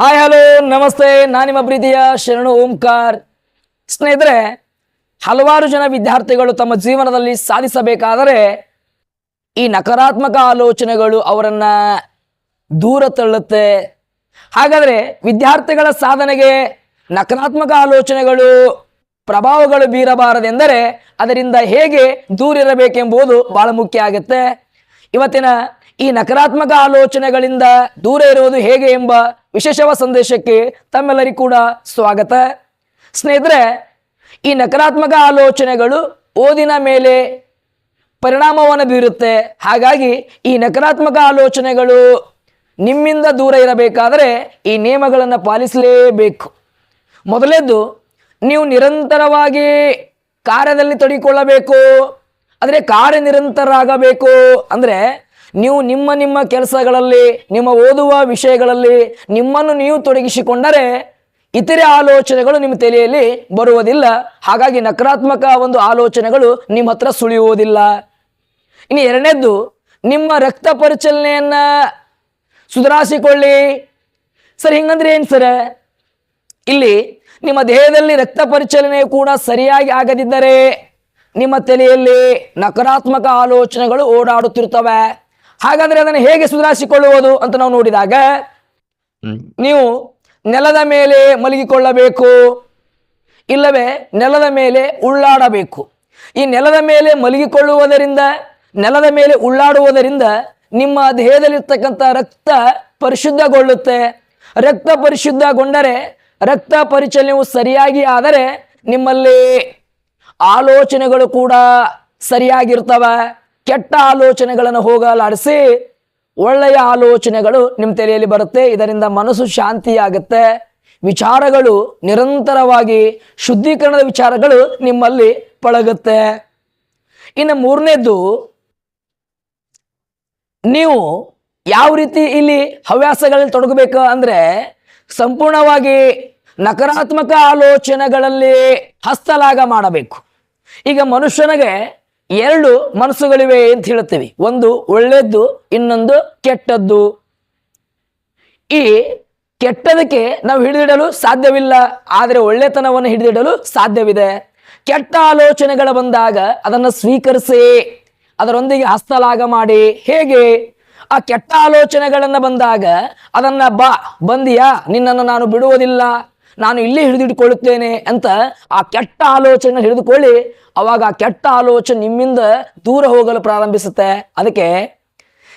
Hi, hello, ನಮಸ್ತೆ. ನಾನು ನಿಮ್ಮ ಪ್ರೀತಿಯ ಶರಣು ಓಂಕಾರ್. ಸ್ನೇಹಿತರೆ, ಹಲವಾರು ಜನ ವಿದ್ಯಾರ್ಥಿಗಳು ತಮ್ಮ ಜೀವನದಲ್ಲಿ ಸಾಧಿಸಬೇಕಾದರೆ ಈ ನಕಾರಾತ್ಮಕ ಆಲೋಚನೆಗಳು ಅವರನ್ನ ದೂರ ತಳ್ಳುತ್ತೆ. ಹಾಗಾದರೆ ವಿದ್ಯಾರ್ಥಿಗಳ ಸಾಧನೆಗೆ ನಕಾರಾತ್ಮಕ ಆಲೋಚನೆಗಳು, ಪ್ರಭಾವಗಳು ಬೀರಬಾರದೆಂದರೆ ಅದರಿಂದ ಹೇಗೆ ದೂರ ಇರಬೇಕೆಂಬುದು ಬಹಳ ಮುಖ್ಯ ಆಗುತ್ತೆ. ಇವತ್ತಿನ ಈ ನಕಾರಾತ್ಮಕ ಆಲೋಚನೆಗಳಿಂದ ದೂರ ಇರುವುದು ಹೇಗೆ ಎಂಬ ವಿಶೇಷವ ಸಂದೇಶಕ್ಕೆ ತಮ್ಮೆಲ್ಲರಿಗೂ ಕೂಡ ಸ್ವಾಗತ. ಸ್ನೇಹಿತರೆ, ಈ ನಕಾರಾತ್ಮಕ ಆಲೋಚನೆಗಳು ಓದಿನ ಮೇಲೆ ಪರಿಣಾಮವನ್ನು ಬೀರುತ್ತೆ. ಹಾಗಾಗಿ ಈ ನಕಾರಾತ್ಮಕ ಆಲೋಚನೆಗಳು ನಿಮ್ಮಿಂದ ದೂರ ಇರಬೇಕಾದರೆ ಈ ನಿಯಮಗಳನ್ನು ಪಾಲಿಸಲೇಬೇಕು. ಮೊದಲೇದ್ದು, ನೀವು ನಿರಂತರವಾಗಿ ಕಾರ್ಯದಲ್ಲಿ ತೊಡಗಿಕೊಳ್ಳಬೇಕು. ಅಂದರೆ ಆಗಬೇಕು ಅಂದರೆ ನೀವು ನಿಮ್ಮ ನಿಮ್ಮ ಕೆಲಸಗಳಲ್ಲಿ, ನಿಮ್ಮ ಓದುವ ವಿಷಯಗಳಲ್ಲಿ ನಿಮ್ಮನ್ನು ನೀವು ತೊಡಗಿಸಿಕೊಂಡರೆ ಇತರೆ ಆಲೋಚನೆಗಳು ನಿಮ್ಮ ತಲೆಯಲ್ಲಿ ಬರುವುದಿಲ್ಲ. ಹಾಗಾಗಿ ನಕಾರಾತ್ಮಕ ಒಂದು ಆಲೋಚನೆಗಳು ನಿಮ್ಮ ಹತ್ರ ಸುಳಿಯುವುದಿಲ್ಲ. ಇನ್ನು ಎರಡನೇದ್ದು, ನಿಮ್ಮ ರಕ್ತ ಪರಿಚಲನೆಯನ್ನು ಸುಧಾರಿಸಿಕೊಳ್ಳಿ. ಸರ್, ಹಿಂಗಂದ್ರೆ ಏನು ಸರ್? ಇಲ್ಲಿ ನಿಮ್ಮ ದೇಹದಲ್ಲಿ ರಕ್ತ ಪರಿಚಲನೆ ಕೂಡ ಸರಿಯಾಗಿ ಆಗದಿದ್ದರೆ ನಿಮ್ಮ ತಲೆಯಲ್ಲಿ ನಕಾರಾತ್ಮಕ ಆಲೋಚನೆಗಳು ಓಡಾಡುತ್ತಿರ್ತವೆ ಹಾಗಾದ್ರೆ ಅದನ್ನು ಹೇಗೆ ಸುಧಾರಿಸಿಕೊಳ್ಳುವುದು ಅಂತ ನಾವು ನೋಡಿದಾಗ ನೀವು ನೆಲದ ಮೇಲೆ ಮಲಗಿಕೊಳ್ಳಬೇಕು ಇಲ್ಲವೇ ನೆಲದ ಮೇಲೆ ಉಳ್ಳಾಡಬೇಕು. ಈ ನೆಲದ ಮೇಲೆ ಮಲಗಿಕೊಳ್ಳುವುದರಿಂದ ನೆಲದ ಮೇಲೆ ಉಳ್ಳಾಡುವುದರಿಂದ ನಿಮ್ಮ ದೇಹದಲ್ಲಿರ್ತಕ್ಕಂಥ ರಕ್ತ ಪರಿಶುದ್ಧಗೊಳ್ಳುತ್ತೆ. ರಕ್ತ ಪರಿಶುದ್ಧಗೊಂಡರೆ ರಕ್ತ ಪರಿಚಲನೆಯು ಸರಿಯಾಗಿ ಆದರೆ ನಿಮ್ಮಲ್ಲಿ ಆಲೋಚನೆಗಳು ಕೂಡ ಸರಿಯಾಗಿರ್ತವೆ. ಕೆಟ್ಟ ಆಲೋಚನೆಗಳನ್ನು ಹೋಗಲಾಡಿಸಿ ಒಳ್ಳೆಯ ಆಲೋಚನೆಗಳು ನಿಮ್ಮ ತಲೆಯಲ್ಲಿ ಬರುತ್ತೆ. ಇದರಿಂದ ಮನಸ್ಸು ಶಾಂತಿಯಾಗುತ್ತೆ. ವಿಚಾರಗಳು ನಿರಂತರವಾಗಿ ಶುದ್ಧೀಕರಣದ ವಿಚಾರಗಳು ನಿಮ್ಮಲ್ಲಿ ಪಳಗುತ್ತೆ. ಇನ್ನು ಮೂರನೇದ್ದು, ನೀವು ಯಾವ ರೀತಿ ಇಲ್ಲಿ ಹವ್ಯಾಸಗಳಲ್ಲಿ ತೊಡಗಬೇಕು ಅಂದರೆ ಸಂಪೂರ್ಣವಾಗಿ ನಕಾರಾತ್ಮಕ ಆಲೋಚನೆಗಳಲ್ಲಿ ಹಸ್ತಲಾಗ ಮಾಡಬೇಕು. ಈಗ ಮನುಷ್ಯನಿಗೆ ಎರಡು ಮನಸ್ಸುಗಳಿವೆ ಅಂತ ಹೇಳುತ್ತೇವೆ. ಒಂದು ಒಳ್ಳೆಯದ್ದು ಇನ್ನೊಂದು ಕೆಟ್ಟದ್ದು. ಈ ಕೆಟ್ಟದಕ್ಕೆ ನಾವು ಹಿಡಿದಿಡಲು ಸಾಧ್ಯವಿಲ್ಲ, ಆದರೆ ಒಳ್ಳೆತನವನ್ನು ಹಿಡಿದಿಡಲು ಸಾಧ್ಯವಿದೆ. ಕೆಟ್ಟ ಆಲೋಚನೆಗಳು ಬಂದಾಗ ಅದನ್ನು ಸ್ವೀಕರಿಸಿ, ಅದರೊಂದಿಗೆ ಹಸ್ತಲಾಗ ಮಾಡಿ. ಹೇಗೆ? ಆ ಕೆಟ್ಟ ಆಲೋಚನೆಗಳನ್ನು ಬಂದಾಗ ಅದನ್ನು ಬಾ, ಬಂದಿಯಾ? ನಿನ್ನನ್ನು ನಾನು ಬಿಡುವುದಿಲ್ಲ. ನಾನು ಇಲ್ಲೇ ಹಿಡಿದಿಟ್ಕೊಳ್ಳುತ್ತೇನೆ ಅಂತ ಆ ಕೆಟ್ಟ ಆಲೋಚನೆ ಹಿಡಿದುಕೊಳ್ಳಿ. ಅವಾಗ ಆ ಕೆಟ್ಟ ಆಲೋಚನೆ ನಿಮ್ಮಿಂದ ದೂರ ಹೋಗಲು ಪ್ರಾರಂಭಿಸುತ್ತೆ. ಅದಕ್ಕೆ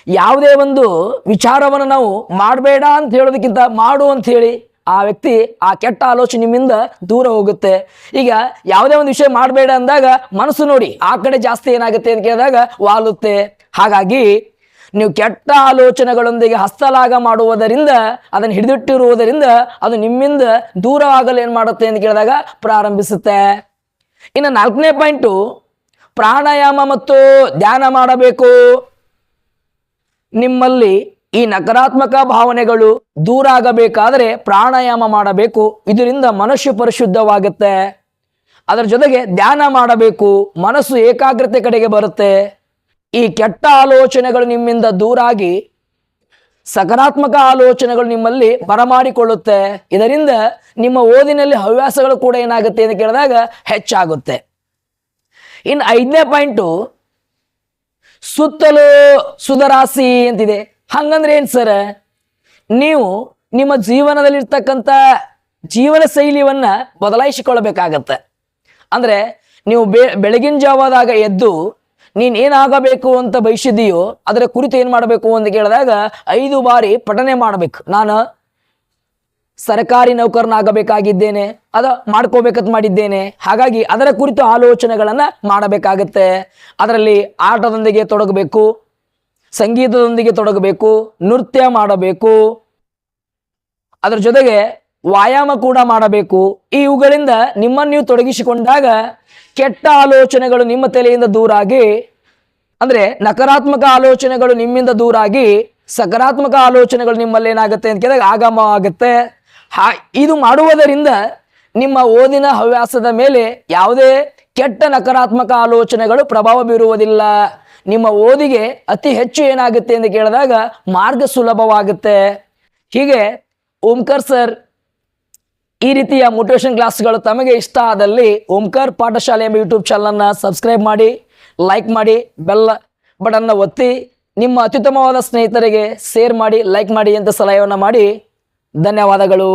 ಯಾವುದೇ ಒಂದು ವಿಚಾರವನ್ನು ನಾವು ಮಾಡಬೇಡ ಅಂತ ಹೇಳೋದಕ್ಕಿಂತ ಮಾಡು ಅಂತ ಹೇಳಿ ಆ ವ್ಯಕ್ತಿ ಆ ಕೆಟ್ಟ ಆಲೋಚನೆ ನಿಮ್ಮಿಂದ ದೂರ ಹೋಗುತ್ತೆ. ಈಗ ಯಾವುದೇ ಒಂದು ವಿಷಯ ಮಾಡಬೇಡ ಅಂದಾಗ ಮನಸ್ಸು ನೋಡಿ ಆ ಕಡೆ ಜಾಸ್ತಿ ಏನಾಗುತ್ತೆ ಅಂತ ಕೇಳಿದಾಗ ವಾಲುತ್ತೆ. ಹಾಗಾಗಿ ನೀವು ಕೆಟ್ಟ ಆಲೋಚನೆಗಳೊಂದಿಗೆ ಹಸ್ತಲಾಗ ಮಾಡುವುದರಿಂದ, ಅದನ್ನು ಹಿಡಿದಿಟ್ಟಿರುವುದರಿಂದ ಅದು ನಿಮ್ಮಿಂದ ದೂರವಾಗಲು ಏನು ಮಾಡುತ್ತೆ ಅಂತ ಕೇಳಿದಾಗ ಪ್ರಾರಂಭಿಸುತ್ತೆ. ಇನ್ನು ನಾಲ್ಕನೇ ಪಾಯಿಂಟು, ಪ್ರಾಣಾಯಾಮ ಮತ್ತು ಧ್ಯಾನ ಮಾಡಬೇಕು. ನಿಮ್ಮಲ್ಲಿ ಈ ನಕಾರಾತ್ಮಕ ಭಾವನೆಗಳು ದೂರ ಆಗಬೇಕಾದರೆ ಪ್ರಾಣಾಯಾಮ ಮಾಡಬೇಕು. ಇದರಿಂದ ಮನಸ್ಸು ಪರಿಶುದ್ಧವಾಗುತ್ತೆ. ಅದರ ಜೊತೆಗೆ ಧ್ಯಾನ ಮಾಡಬೇಕು. ಮನಸ್ಸು ಏಕಾಗ್ರತೆ ಕಡೆಗೆ ಬರುತ್ತೆ. ಈ ಕೆಟ್ಟ ಆಲೋಚನೆಗಳು ನಿಮ್ಮಿಂದ ದೂರಾಗಿ ಸಕಾರಾತ್ಮಕ ಆಲೋಚನೆಗಳು ನಿಮ್ಮಲ್ಲಿ ಬರಮಾಡಿಕೊಳ್ಳುತ್ತೆ. ಇದರಿಂದ ನಿಮ್ಮ ಓದಿನಲ್ಲಿ ಹವ್ಯಾಸಗಳು ಕೂಡ ಏನಾಗುತ್ತೆ ಅಂತ ಕೇಳಿದಾಗ ಹೆಚ್ಚಾಗುತ್ತೆ. ಇನ್ನು ಐದನೇ ಪಾಯಿಂಟು ಸುತ್ತಲೂ ಸುಧರಾಸಿ ಅಂತಿದೆ. ಹಂಗಂದ್ರೆ ಏನು ಸರ್? ನೀವು ನಿಮ್ಮ ಜೀವನದಲ್ಲಿರ್ತಕ್ಕಂಥ ಜೀವನ ಶೈಲಿಯನ್ನ ಬದಲಾಯಿಸಿಕೊಳ್ಳಬೇಕಾಗತ್ತೆ. ಅಂದ್ರೆ ನೀವು ಬೆ, ಬೆಳಗಿನ ಜಾವದಾಗ ಎದ್ದು ನೀನು ಏನಾಗಬೇಕು ಅಂತ ಬಯಸಿದೆಯೋ ಅದರ ಕುರಿತು ಏನು ಮಾಡಬೇಕು ಅಂತ ಕೇಳಿದಾಗ ಐದು ಬಾರಿ ಪಠನೆ ಮಾಡಬೇಕು. ನಾನು ಸರ್ಕಾರಿ ನೌಕರನಾಗಬೇಕಾಗಿದ್ದೇನೆ, ಅದ ಮಾಡ್ಕೋಬೇಕಂತ ಮಾಡಿದ್ದೇನೆ, ಹಾಗಾಗಿ ಅದರ ಕುರಿತು ಆಲೋಚನೆಗಳನ್ನು ಮಾಡಬೇಕಾಗತ್ತೆ. ಅದರಲ್ಲಿ ಆಟದೊಂದಿಗೆ ತೊಡಗಬೇಕು, ಸಂಗೀತದೊಂದಿಗೆ ತೊಡಗಬೇಕು, ನೃತ್ಯ ಮಾಡಬೇಕು. ಅದರ ಜೊತೆಗೆ ವ್ಯಾಯಾಮ ಕೂಡ ಮಾಡಬೇಕು. ಇವುಗಳಿಂದ ನಿಮ್ಮನ್ನು ನೀವು ತೊಡಗಿಸಿಕೊಂಡಾಗ ಕೆಟ್ಟ ಆಲೋಚನೆಗಳು ನಿಮ್ಮ ತಲೆಯಿಂದ ದೂರಾಗಿ, ಅಂದರೆ ನಕಾರಾತ್ಮಕ ಆಲೋಚನೆಗಳು ನಿಮ್ಮಿಂದ ದೂರಾಗಿ ಸಕಾರಾತ್ಮಕ ಆಲೋಚನೆಗಳು ನಿಮ್ಮಲ್ಲಿ ಏನಾಗುತ್ತೆ ಅಂತ ಕೇಳಿದಾಗ ಆಗಮ ಆಗುತ್ತೆ. ಹಾ, ಇದು ಮಾಡುವುದರಿಂದ ನಿಮ್ಮ ಓದಿನ ಹವ್ಯಾಸದ ಮೇಲೆ ಯಾವುದೇ ಕೆಟ್ಟ ನಕಾರಾತ್ಮಕ ಆಲೋಚನೆಗಳು ಪ್ರಭಾವ ಬೀರುವುದಿಲ್ಲ. ನಿಮ್ಮ ಓದಿಗೆ ಅತಿ ಹೆಚ್ಚು ಏನಾಗುತ್ತೆ ಎಂದು ಕೇಳಿದಾಗ ಮಾರ್ಗ ಸುಲಭವಾಗುತ್ತೆ. ಹೀಗೆ ಓಂಕರ್ ಸರ್ ಈ ರೀತಿಯ ಮೋಟಿವೇಶನ್ ಕ್ಲಾಸ್ಗಳು ತಮಗೆ ಇಷ್ಟ ಆದಲ್ಲಿ ಓಂಕಾರ್ ಪಾಠಶಾಲೆ ಎಂಬ ಯೂಟ್ಯೂಬ್ ಚಾನಲನ್ನು ಸಬ್ಸ್ಕ್ರೈಬ್ ಮಾಡಿ ಲೈಕ್ ಮಾಡಿ ಬೆಲ್ ಬಟನ್ನ ಒತ್ತಿ, ನಿಮ್ಮ ಅತ್ಯುತ್ತಮವಾದ ಸ್ನೇಹಿತರಿಗೆ ಶೇರ್ ಮಾಡಿ ಲೈಕ್ ಮಾಡಿ ಅಂತ ಸಲಹೆಯನ್ನು ಮಾಡಿ. ಧನ್ಯವಾದಗಳು.